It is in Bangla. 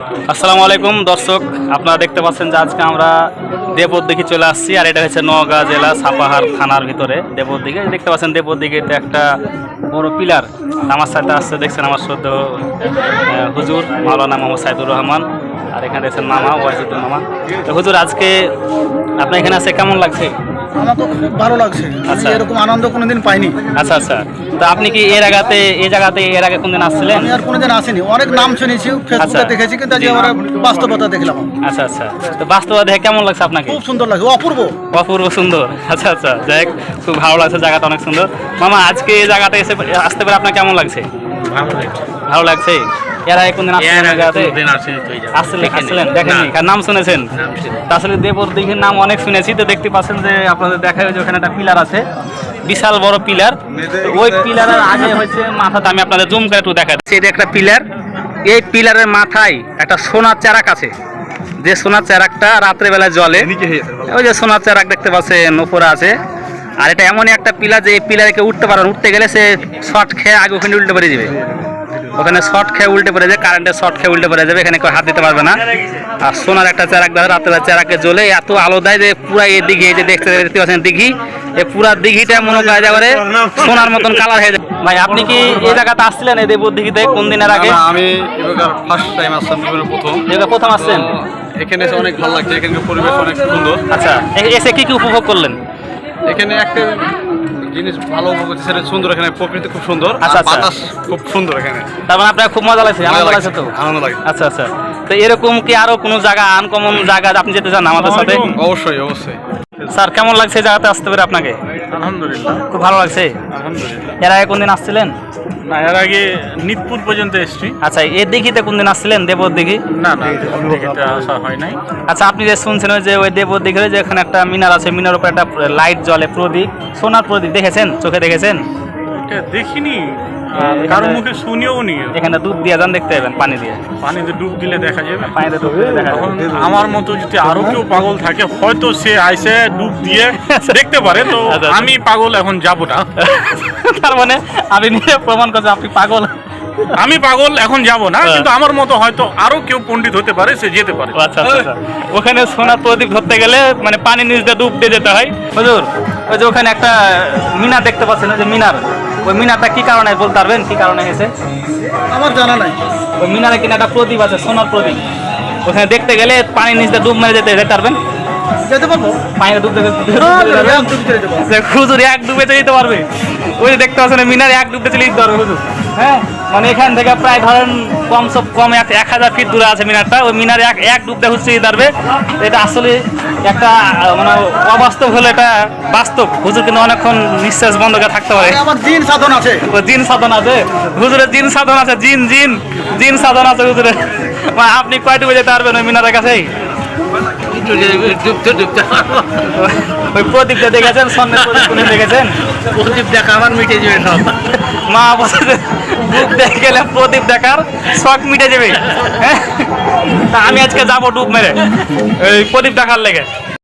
আসসালামু আলাইকুম, দর্শক। আপনারা দেখতে পাচ্ছেন যে আজকে আমরা দেবর দিকে চলে আসছি, আর এটা হচ্ছে নওগাঁ জেলা সাপাহার থানার ভিতরে, দেবর দিকে দেখতে পাচ্ছেন, দেবর দিকে এটা একটা বড় পিলার। আমার সাথে আসছে, দেখছেন আমার সদ্য হুজুর মাওলানা মোহাম্মদ সাইদুর রহমান, আর এখানে দেখছেন মামা, ওয়াইজুদ্দিন মামা। তো হুজুর, আজকে আপনার এখানে আছে, কেমন লাগছে? আমার তো খুব ভালো লাগছে। আচ্ছা। এরকম আনন্দ কোনোদিন পাইনি। আচ্ছা আচ্ছা। তো আপনি কি এর আগাতে এই জায়গাতে এর আগে কোনদিন আসছিলেন? আমি আর কোনোদিন আসিনি। অনেক নাম শুনেছি আচ্ছা। ফেসবুকে দেখেছি কিন্তু আমরা বাস্তবতা দেখলাম। আচ্ছা আচ্ছা। তো দেখে কেমন লাগছে আপনাকে? খুব সুন্দর লাগে অপূর্ব। অপূর্ব সুন্দর। আচ্ছা আচ্ছা। যাই খুব ভালো লাগছে জায়গাটা অনেক সুন্দর। মামা আজকে এই জায়গাটা এসে আসতে পারে আপনার কেমন লাগছে? ভালো লাগছে। এর আগে কোনদিন আসছিলেন এই আসছিলেন আসছিলেন দেখেননি? নাম শুনেছেন? আসলে দেবর দিঘির নাম অনেক শুনেছি তো দেখতে পাচ্ছেন যে আপনাদের দেখা যে ওখানে একটা পিলার আছে। বিশাল বড় পিলার। ওই পিলারের আগে হচ্ছে মাথাটা আমি আপনাদের জুম করে একটু দেখা। এই একটা পিলার এই পিলারের মাথায় একটা সোনার চারাক আছে। যে সোনার চারাকটা রাত্রেবেলায় জলে ওই যে সোনার চারাক দেখতে পাচ্ছেন উপরে আছে। আর এটা এমনই একটা পিলার যে এই পিলারে উঠতে পারে না। উঠতে গেলে সে শর্ট খেয়ে আগে ওখানে উল্টে পড়ে যাবে। ওখানে শর্ট খেয়ে উল্টে পড়ে যাবে কারেন্টের শর্ট খেয়ে উল্টে পড়ে যাবে এখানে কেউ হাত দিতে পারবে না। আর সোনার একটা চারাক দেয় রাতের চারাকে জ্বলে এত আলো দেয় যে পুরা এই দিঘি এই যে দেখতে দেখতে পাচ্ছেন দিঘি এই পুরা দিঘিটা মনে করা যাবে সোনার মতন কালার হয়ে যায়। ভাই আপনি কি এই জায়গাতে আসছিলেন এই দেবুর দিঘিতে কোন দিনের আগে? আমি এবার ফার্স্ট টাইম আসলাম প্রথম। এবার প্রথম আসছেন? এখানে এসে অনেক ভালো লাগছে এখানকার পরিবেশ অনেক সুন্দর। আচ্ছা এসে কি কি উপভোগ করলেন? এখানে একটা জিনিস ভালো উপভোগ সেটা সুন্দর এখানে প্রকৃতি খুব সুন্দর আচ্ছা, আচ্ছা। বাতাস খুব সুন্দর এখানে। তার মানে আপনার খুব মজা লাগছে আনন্দ লাগছে তো? আনন্দ লাগে। আচ্ছা আচ্ছা। তো এরকম কি আরও কোনো জায়গা আনকমন জায়গা আপনি যেতে চান আমাদের সাথে? অবশ্যই অবশ্যই। স্যার কেমন লাগছে জায়গাতে আসতে পারে আপনাকে? আলহামদুলিল্লাহ। খুব ভালো লাগছে? আলহামদুলিল্লাহ। এর আগে কোনদিন আসছিলেন? না এর আগে নিতপুর পর্যন্ত এসছি। আচ্ছা এর দিঘিতে কোনদিন আসছিলেন দেবর দিঘি? না না এটা আসা হয় নাই। আচ্ছা আপনি যে শুনছেন ওই যে ওই দেবর দিঘির যে এখানে একটা মিনার আছে মিনার উপরে একটা লাইট জ্বলে প্রদীপ সোনার প্রদীপ দেখেছেন? চোখে দেখেছেন? এটা দেখিনি। কারও মুখে শুনিও নি এখানে ডুব দিয়ে যান দেখতে পাবেন পানি দিয়ে। পানিতে ডুব দিলে দেখা যাবে। পানিতে ডুব দিলে দেখা যাবে। আমার মতো যদি আরও কেউ পাগল থাকে হয়তো সে আইসে ডুব দিয়ে দেখতে পারে। তো আচ্ছা, আচ্ছা। আমি পাগল এখন যাব না। তার মানে আমি নিজে প্রমাণ করছি আপনি পাগল। আমি পাগল এখন যাব না। হ্যাঁ। কিন্তু আমার মতো হয়তো আরও কেউ পণ্ডিত হতে পারে সে যেতে পারে। আচ্ছা আচ্ছা আচ্ছা। ওখানে সোনার প্রদীপ ধরতে গেলে মানে পানির নিচ দিয়ে ডুব দিয়ে যেতে হয়। হুজুর ওই যে ওখানে একটা মিনার দেখতে পাচ্ছেন যে মিনার। ওই মিনারটা কি কারণে বলতে পারবেন? কি কারণে হয়েছে? আমার জানা নাই। ওই মিনারে কিনা একটা প্রদীপ আছে সোনার প্রদীপ। ওখানে দেখতে গেলে পানির নিচে ডুব মেরে যেতে যেতে পারবেন? যেতে পারব। পানিতে ডুব যেতে হুজুর এক ডুবে চলে যেতে পারবে। ওই দেখতে পাচ্ছেন মিনারে এক ডুবে চলে যেতে পারবে হুজুর। হ্যাঁ? মানে এখান থেকে প্রায় ধরেন কম সব কম এক এক হাজার ফিট দূরে আছে মিনারটা। ওই মিনারে এক এক ডুব দিয়ে হুজুর যেতে পারবে এটা আসলে একটা মানে অবাস্তব হলে এটা বাস্তব। হুজুর কিন্তু অনেকক্ষণ নিঃশ্বাস বন্ধ করে থাকতে পারে। আমার দিন সাধন আছে। জিন সাধন আছে। হুজুরের জিন সাধন আছে জিন জিন জিন সাধন আছে হুজুরের। মানে আপনি কয় ডুবে যেতে পারবেন ওই মিনারের কাছেই? ওই প্রদীপটা দেখেছেন সন্ধ্যে প্রদীপ দেখেছেন? প্রদীপ দেখা আমার মিটে যাবে সব। মা বলছে ডুব দেখে গেলে প্রদীপ দেখার শখ মিটে যাবে। হ্যাঁ? আমি আজকে যাব ডুব মেরে। এই প্রদীপ দেখার লেগে।